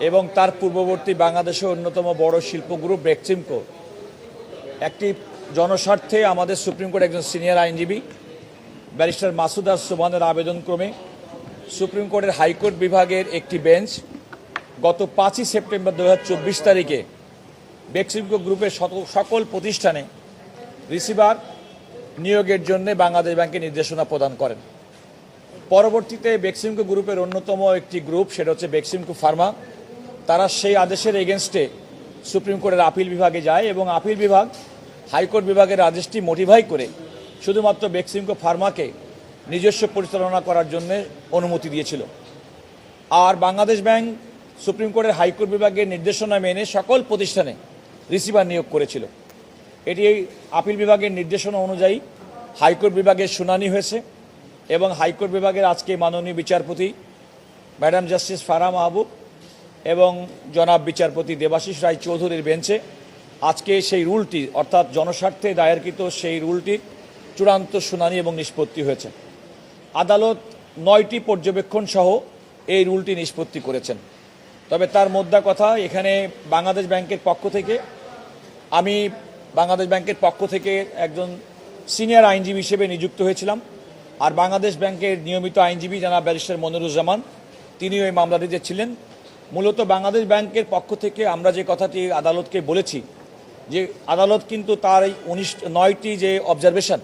এবং তার পূর্ববর্তী বাংলাদেশের অন্যতম বড় শিল্প গ্রুপ বেক্সিমকো একটি জনস্বার্থে আমাদের সুপ্রিম কোর্ট একজন সিনিয়র আইনজীবী, ব্যারিস্টার মাসুদ আর সুমানের আবেদনক্রমে সুপ্রিম কোর্টের হাইকোর্ট বিভাগের একটি বেঞ্চ গত পাঁচই সেপ্টেম্বর দু হাজার চব্বিশ তারিখে বেক্সিমকো গ্রুপের সকল- সকল প্রতিষ্ঠানে রিসিভার নিয়োগের জন্য বাংলাদেশ ব্যাংকে নির্দেশনা প্রদান করেন। পরবর্তীতে বেক্সিমকো গ্রুপের অন্যতম একটি গ্রুপ, সেটা হচ্ছে বেক্সিমকো ফার্মা। তারা সেই আদেশের এগেনস্টে সুপ্রিম কোর্টের আপিল বিভাগে যায় এবং আপিল বিভাগ, হাইকোর্ট বিভাগের আদেশটি মোটিফাই করে শুধুমাত্র বেক্সিমকো ফার্মাকে নিজস্ব পরিচালনা করার জন্য অনুমতি দিয়েছিল। আর বাংলাদেশ ব্যাংক সুপ্রিম কোর্টের হাইকোর্ট বিভাগের নির্দেশনা মেনে সকল প্রতিষ্ঠানে রিসিভার নিয়োগ করেছিল। এটি আপিল বিভাগের নির্দেশনা অনুযায়ী হাইকোর্ট বিভাগের শুনানি হয়েছে এবং হাইকোর্ট বিভাগের আজকে মাননীয় বিচারপতি ম্যাডাম জাস্টিস ফারা মাহবুব এবং জনাব বিচারপতি দেবাশিস রায় চৌধুরীর বেঞ্চে আজকে সেই রুলটি, অর্থাৎ জনস্বার্থে দায়েরকৃত সেই রুলটির চূড়ান্ত শুনানি এবং নিষ্পত্তি হয়েছে। আদালত নয়টি পর্যবেক্ষণ সহ এই রুলটি নিষ্পত্তি করেছেন। তবে তার মোদ্দা কথা, এখানে বাংলাদেশ ব্যাংকের পক্ষ থেকে, আমি বাংলাদেশ ব্যাংকের পক্ষ থেকে একজন সিনিয়র আইনজীবী হিসেবে নিযুক্ত হয়েছিলাম, আর বাংলাদেশ ব্যাংকের নিয়মিত আইনজীবী জানাব ব্যারিস্টার মনিরুজ্জামান, তিনিও এই মামলাটিতে ছিলেন। মূলত বাংলাদেশ ব্যাংকের পক্ষ থেকে আমরা যে কথাটি আদালতকে বলেছি, যে আদালত কিন্তু তার এই উনিশ, নয়টি যে অবজারভেশন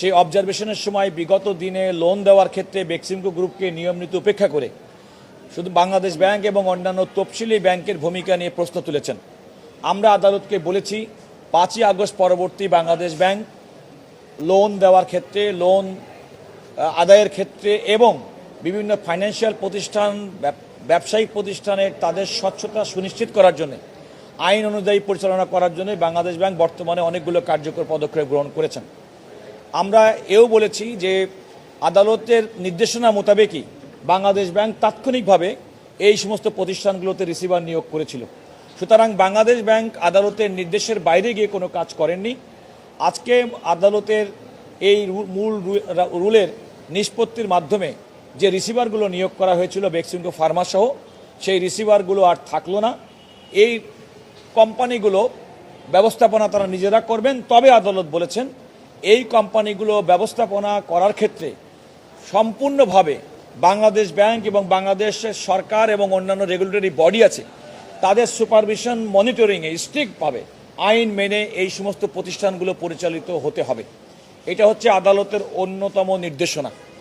সেই অবজারভেশনের সময় বিগত দিনে লোন দেওয়ার ক্ষেত্রে বেক্সিমকো গ্রুপকে নিয়ম নীতি উপেক্ষা করে শুধু বাংলাদেশ ব্যাংক এবং অন্যান্য তফসিলি ব্যাংকের ভূমিকা নিয়ে প্রশ্ন তুলেছেন। আমরা আদালতকে বলেছি, পাঁচই আগস্ট পরবর্তী বাংলাদেশ ব্যাংক লোন দেওয়ার ক্ষেত্রে লোন আদায়ের ক্ষেত্রে এবং বিভিন্ন ফাইন্যান্সিয়াল প্রতিষ্ঠান ব্যবসায়িক প্রতিষ্ঠানের তাদের স্বচ্ছতা সুনিশ্চিত করার জন্য, আইন অনুযায়ী পরিচালনা করার জন্য বাংলাদেশ ব্যাংক বর্তমানে অনেকগুলো কার্যকর পদক্ষেপ গ্রহণ করেছেন। আমরা এও বলেছি যে আদালতের নির্দেশনা মোতাবেকই বাংলাদেশ ব্যাংক তাৎক্ষণিকভাবে এই সমস্ত প্রতিষ্ঠানগুলোতে রিসিভার নিয়োগ করেছিল। সুতরাং বাংলাদেশ ব্যাংক আদালতের নির্দেশের বাইরে গিয়ে কোনো কাজ করেননি। আজকে আদালতের এই মূল রুলের নিষ্পত্তির মাধ্যমে যে রিসিভারগুলো নিয়োগ করা হয়েছিল বেক্সিমকো ফার্মা সহ, সেই রিসিভারগুলো আর থাকল না। এই কোম্পানিগুলো ব্যবস্থাপনা তারা নিজেরা করবেন, তবে আদালত বলেছেন, এই কোম্পানিগুলো ব্যবস্থাপনা করার ক্ষেত্রে সম্পূর্ণভাবে বাংলাদেশ ব্যাংক এবং বাংলাদেশের সরকার এবং অন্যান্য রেগুলেটরি বডি আছে, তাদের সুপারভিশন মনিটরিংয়ে স্ট্রিক্টভাবে আইন মেনে এই সমস্ত প্রতিষ্ঠানগুলো পরিচালিত হতে হবে। এটা হচ্ছে আদালতের অন্যতম নির্দেশনা।